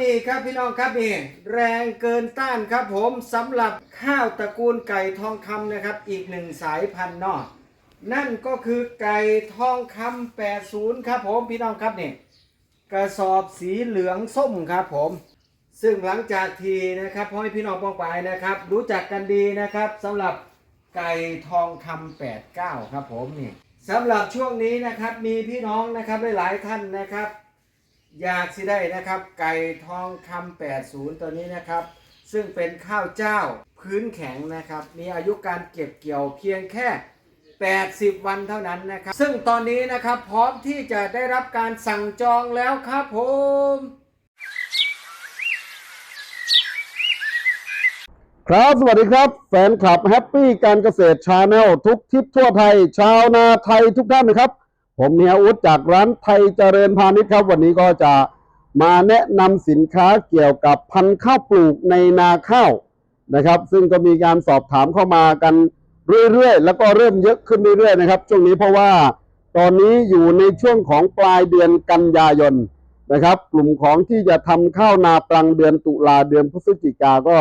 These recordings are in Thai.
นี่ครับพี่น้องครับนี่แรงเกินต้านครับผมสำหรับข้าวตระกูลไก่ทองคำนะครับ อีกหนึ่งสายพันธุ์นอกนั่นก็คือไก่ทองคำ80 ครับผมพี่น้องครับนี่กระสอบสีเหลืองส้มครับผม ซึ่งหลังจากทีนะครับพ่อให้พี่น้องปองไปนะครับ รู้จักกันดีนะครับสำหรับไก่ทองคำ89 ครับผมนี่สำหรับช่วงนี้นะครับมีพี่น้องนะครับหลายๆท่านนะครับ อยากสิได้นะครับ ไก่ทองคำ80 ตัวนี้นะครับ ซึ่งเป็นข้าวเจ้าพื้นแข็งนะครับ มีอายุการเก็บเกี่ยวเพียงแค่ 80 วันเท่านั้นนะครับ ซึ่งตอนนี้นะครับพร้อมที่จะได้รับการสั่งจองแล้วครับผมครับ สวัสดีครับ แฟนคลับแฮปปี้การเกษตรชาแนลทุกทิศทั่วไทย ชาวนาไทยทุกท่านนะครับ ผมเฮียอุดจากร้านไทยเจริญพาณิชย์ครับ วันนี้ก็จะมาแนะนำสินค้าเกี่ยวกับพันธุ์ข้าวปลูกในนาข้าวนะครับ ซึ่งก็มีการสอบถามเข้ามากันเรื่อยๆ แล้วก็เริ่มเยอะขึ้นเรื่อยๆนะครับช่วงนี้เพราะว่าตอนนี้อยู่ในช่วงของปลายเดือนกันยายนนะครับ กลุ่มของที่จะทำข้าวนาปลังเดือนตุลาเดือนพฤศจิกาก็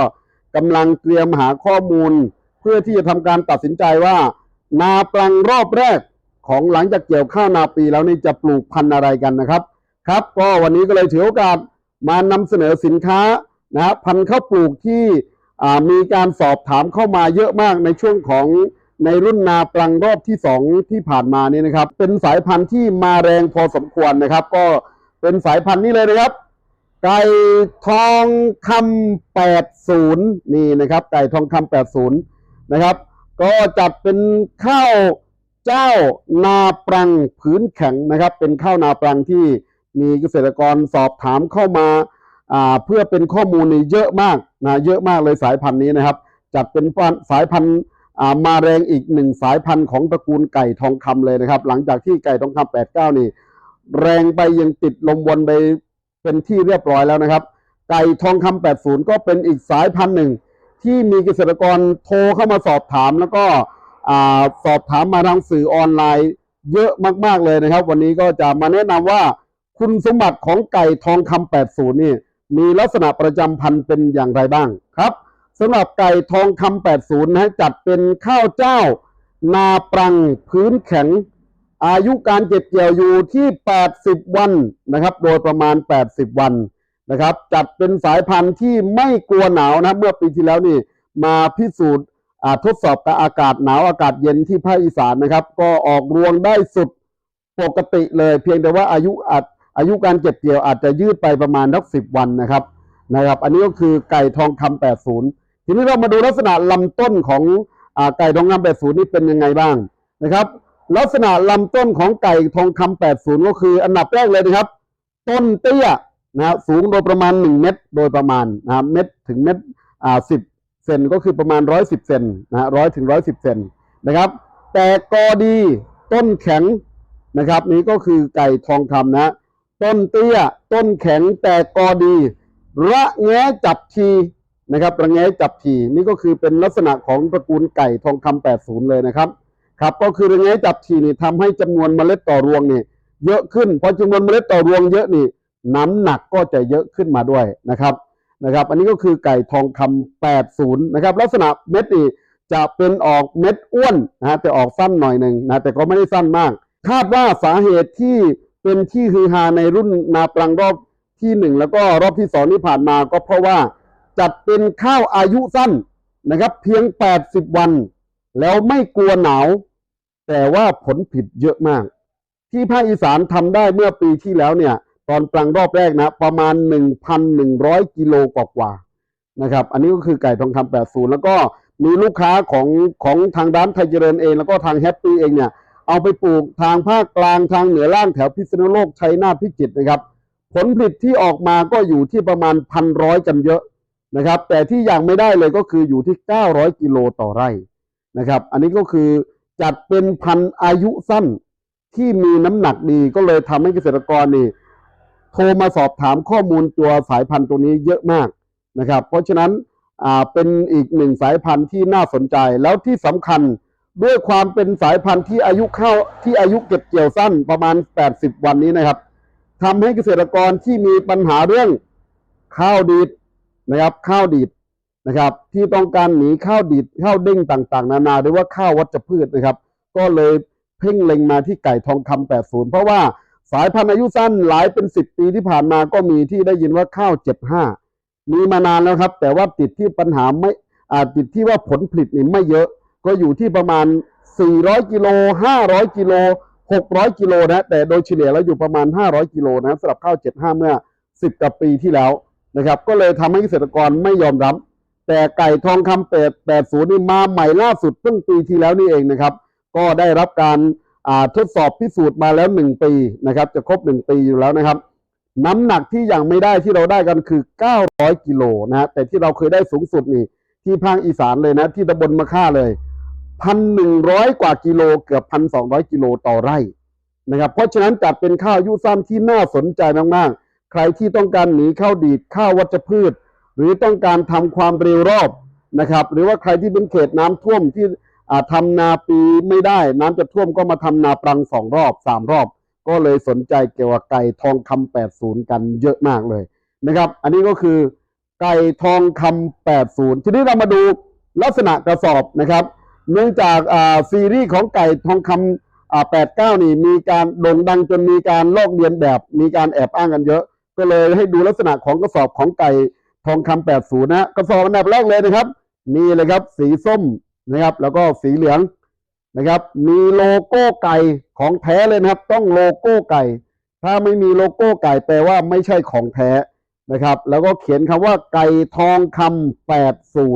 กำลังเตรียมหาข้อมูล เพื่อที่จะทำการตัดสินใจว่า นาปลังรอบแรก ของหลังจากเกี่ยวข้าวนาปีแล้วนี่จะปลูกพันธุ์อะไรกันนะครับ ครับ ก็วันนี้ก็เลยถือโอกาสมานำเสนอสินค้านะพันธุ์ข้าวปลูกที่มีการสอบถามเข้ามาเยอะมากในช่วงของในรุ่นนาปลังรอบที่สองที่ผ่านมานี่นะครับ เป็นสายพันธุ์ที่มาแรงพอสมควรนะครับ ก็เป็นสายพันธุ์นี้เลยนะครับ ไก่ทองคำ80 นี่นะครับ ไก่ทองคำ80 นะครับ ก็จัดเป็นข้าว เจ้านาปรังผืนแข็งนะครับ เป็นข้าวนาปรังที่มีเกษตรกรสอบถามเข้ามาเพื่อเป็นข้อมูลนี่เยอะมากนะเยอะมากเลยสายพันธุ์นี้นะครับ จัดเป็นสายพันธุ์มาแรงอีกหนึ่งสายพันธุ์ของตระกูลไก่ทองคำเลยนะครับ หลังจากที่ไก่ทองคำ89 นี่ แรงไปยังติดลมวนไปเป็นที่เรียบร้อยแล้วนะครับ ไก่ทองคำ80 ก็เป็นอีกสายพันธุ์หนึ่งที่มีเกษตรกรโทรเข้ามาสอบถามแล้วก็ สอบถามมาทางสื่อออนไลน์เยอะมาก ๆ เลยนะครับ วันนี้ก็จะมาแนะนำว่าคุณสมบัติของไก่ทองคำ80 นี่ มีลักษณะประจำพันธุ์เป็นอย่างไรบ้างครับสำหรับไก่ทองคำ80นะฮะจัดเป็นข้าวเจ้า นาปรังพื้นแข็ง อายุการเก็บเกี่ยวอยู่ที่ 80 วันนะครับ โดยประมาณ 80 วันนะครับ จัดเป็นสายพันธุ์ที่ไม่กลัวหนาวนะเมื่อปีที่แล้วนี่มาพิสูจน์ ทดสอบกับอากาศหนาวอากาศเย็นที่ภาคอีสานนะครับ ก็ออกรวงได้สุดปกติเลย เพียงแต่ว่าอายุอาจอายุการเก็บเกี่ยวอาจจะยืดไปประมาณสักสิบวันนะครับนะครับ อันนี้ก็คือไก่ทองคำ80ทีนี้เรามาดูลักษณะลำต้นของอไก่ทองคำ80นี่เป็นยังไงบ้างนะครับ ลักษณะลำต้นของไก่ทองคำ80ก็คืออันดับแรกเลยนะครับ ต้นเตี้ยนะสูงโดยประมาณ1เมตรโดยประมาณนะครับเมตรถึงเมตรอ่าสิบ เซนก็คือประมาณ 110 เซนนะฮะร้อยถึง110เซนนะครับ แต่กอดีต้นแข็งนะครับ นี้ก็คือไก่ทองคำนะต้นเตี้ย ต้นแข็งแต่กอดี ระแงจับทีนะครับระแงจับทีนี่ก็คือเป็นลักษณะของตระกูลไก่ทองคำ80 เลยนะครับครับก็คือระแงจับทีนี่ทำให้จำนวนเมล็ดต่อรวงนี่เยอะขึ้นพอจำนวนเมล็ดต่อรวงเยอะนี่น้ำหนักก็จะเยอะขึ้นมาด้วยนะครับ นะครับ อันนี้ก็คือไก่ทองคำ80 นะครับ ลักษณะเม็ดนี่จะเป็นออกเม็ดอ้วนนะฮะแต่ออกสั้นหน่อยหนึ่งนะแต่ก็ไม่ได้สั้นมาก คาดว่าสาเหตุที่เป็นที่ฮือฮาในรุ่นนาปลังรอบที่หนึ่งแล้วก็รอบที่สองที่ผ่านมาก็เพราะว่าจัดเป็นข้าวอายุสั้นนะครับ เพียง 80 วัน แล้วไม่กลัวหนาว แต่ว่าผลผิดเยอะมาก ที่ภาคอีสานทำได้เมื่อปีที่แล้วเนี่ย ตอนปลังรอบแรกนะประมาณ 1,100 กิโลกว่าๆนะครับ อันนี้ก็คือไก่ทองคำ80 แล้วก็มีลูกค้าของของทางด้านไทยเจริญเอง แล้วก็ทางแฮปปี้เองเนี่ย เอาไปปลูกทางภาคกลางทางเหนือล่างแถวพิษณุโลกชัยนาทพิจิตรนะครับ ผลผลิตที่ออกมาก็อยู่ที่ประมาณพันร้อยกันเยอะนะครับ แต่ที่ยังไม่ได้เลยก็คืออยู่ที่ 900 กิโลต่อไร่นะครับ อันนี้ก็คือจัดเป็นพันอายุสั้นที่มีน้ำหนักดีก็เลยทำให้เกษตรกรนี่ ทรมาสอบถามข้อมูลตัวสายพันธุ์ตัวนี้เยอะมากนะครับ เพราะฉะนั้นเป็นอีกหนึ่งสายพันธุ์ที่น่าสนใจแล้วที่สำคัญด้วยความเป็นสายพันธุ์ที่อายุเข้าที่อายุเก็บเกี่ยวสั้นประมาณ 80 วันนี้นะครับทำให้เกษตรกรที่มีปัญหาเรื่องข้าวดีดนะครับข้าวดีดนะครับ ที่ต้องการหนีข้าวดีดข้าวเด้งต่างๆ นานาหรือว่าข้าววัชพืชนะครับ ก็เลยเพ่งเล็งมาที่ไก่ทองคำ80 เพราะว่า สายพันธุ์อายุสั้นหลายเป็น10ปีที่ผ่านมาก็มีที่ได้ยินว่าข้าว75มีมานานแล้วครับ แต่ว่าติดที่ปัญหาไม่อาจติดที่ว่าผลผลิตนี่ไม่เยอะ ก็อยู่ที่ประมาณ 400 กิโล 500 กิโล 600 กิโลนะ แต่โดยเฉลี่ยแล้วอยู่ประมาณ 500 กิโลนะสำหรับข้าว 75 เมื่อ 10กับปีที่แล้วนะครับ ก็เลยทำให้เกษตรกรไม่ยอมรับ แต่ไก่ทองคำเป็ด80นี่มาใหม่ล่าสุดเพิ่งปีที่แล้วนี่เองนะครับ ก็ได้รับการ ทดสอบพิสูจน์มาแล้ว 1 ปีนะครับ จะครบ 1 ปีอยู่แล้วนะครับ น้ำหนักที่ยังไม่ได้ที่เราได้กันคือ 900 กิโลนะฮะแต่ที่เราเคยได้สูงสุดนี่ ที่ภาคอีสานเลยนะ ที่ตำบลมะค่าเลยพันหนึ่งร้อยกว่ากิโลเกือบพันสองร้อยกิโลต่อไร่นะครับ เพราะฉะนั้นจัดเป็นข้าวยุสั้นที่น่าสนใจมากๆ ใครที่ต้องการหนีข้าวดีดข้าววัชพืช หรือต้องการทำความเร็วรอบนะครับ หรือว่าใครที่เป็นเขตน้ำท่วมที่ อ่าทำนาปีไม่ได้ น้ำจะท่วมก็มาทำนาปรังสองรอบสามรอบ ก็เลยสนใจเกี่ยวกับไก่ทองคำ80 กันเยอะมากเลยนะครับ อันนี้ก็คือไก่ทองคำ80 ทีนี้เรามาดูลักษณะกระสอบนะครับ เนื่องจากอ่าซีรีส์ของไก่ทองคำอ่า89 นี่มีการโด่งดังจนมีการลอกเลียนแบบ มีการแอบอ้างกันเยอะ ก็เลยให้ดูลักษณะของกระสอบของไก่ทองคำ80 นะกระสอบอันดับแรกเลยนะครับนี่เลยครับ สีส้ม นะครับ แล้วก็สีเหลืองนะครับ มีโลโก้ไก่ของแท้เลยนะครับ ต้องโลโก้ไก่ ถ้าไม่มีโลโก้ไก่แปลว่าไม่ใช่ของแท้นะครับ แล้วก็เขียนคำว่าไก่ทองคำ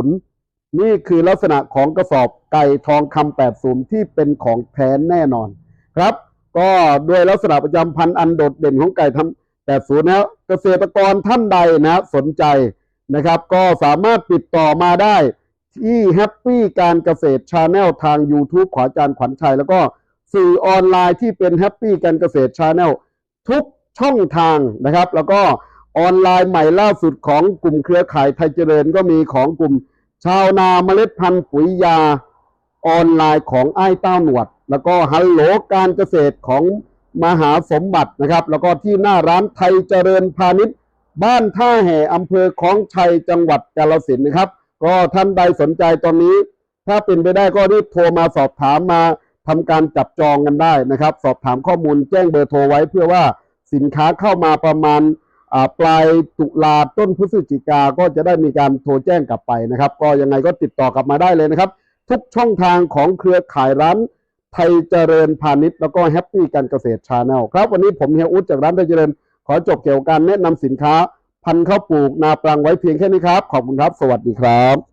80 นี่คือลักษณะของกระสอบไก่ทองคำ80 ที่เป็นของแท้แน่นอนครับ ก็ด้วยลักษณะประจำพันธุ์อันโดดเด่นของไก่ทำ80นะเกษตรกรท่านใดนะสนใจนะครับ ก็สามารถติดต่อมาได้ ที่แฮปปี้การเกษตรชาแนลทาง YouTube ขออาจารย์ขวัญชัย แล้วก็สื่อออนไลน์ที่เป็นแฮปปี้การเกษตรชาแนลทุกช่องทางนะครับ แล้วก็ออนไลน์ใหม่ล่าสุดของกลุ่มเครือข่ายไทยเจริญก็มีของกลุ่มชาวนาเมล็ดพันธุ์ปุ๋ยยาออนไลน์ของไอ้เต้าหนวด แล้วก็ฮัลโหลการเกษตรของมหาสมบัตินะครับ แล้วก็ที่หน้าร้านไทยเจริญพาณิชย์ บ้านท่าแห่อำเภอคลองชัยจังหวัดกาฬสินนะครับ ก็ท่านใดสนใจตอนนี้ ถ้าเป็นไปได้ก็รีบโทรมาสอบถามมาทำการจับจองกันได้นะครับ สอบถามข้อมูลแจ้งเบอร์โทรไว้เพื่อว่าสินค้าเข้ามาประมาณปลายตุลาต้นพฤศจิกาก็จะได้มีการโทรแจ้งกลับไปนะครับ ก็ยังไงก็ติดต่อกลับมาได้เลยนะครับ ทุกช่องทางของเครือข่ายร้านไทยเจริญพาณิชย์แล้วก็แฮปปี้การเกษตรชาแนลครับ วันนี้ผมเฮียอุดจากร้านไทยเจริญ ขอจบเกี่ยวกับการแนะนำสินค้า พันธุ์ข้าวปลูกนาปรังไว้เพียงแค่นี้ครับ ขอบคุณครับ สวัสดีครับ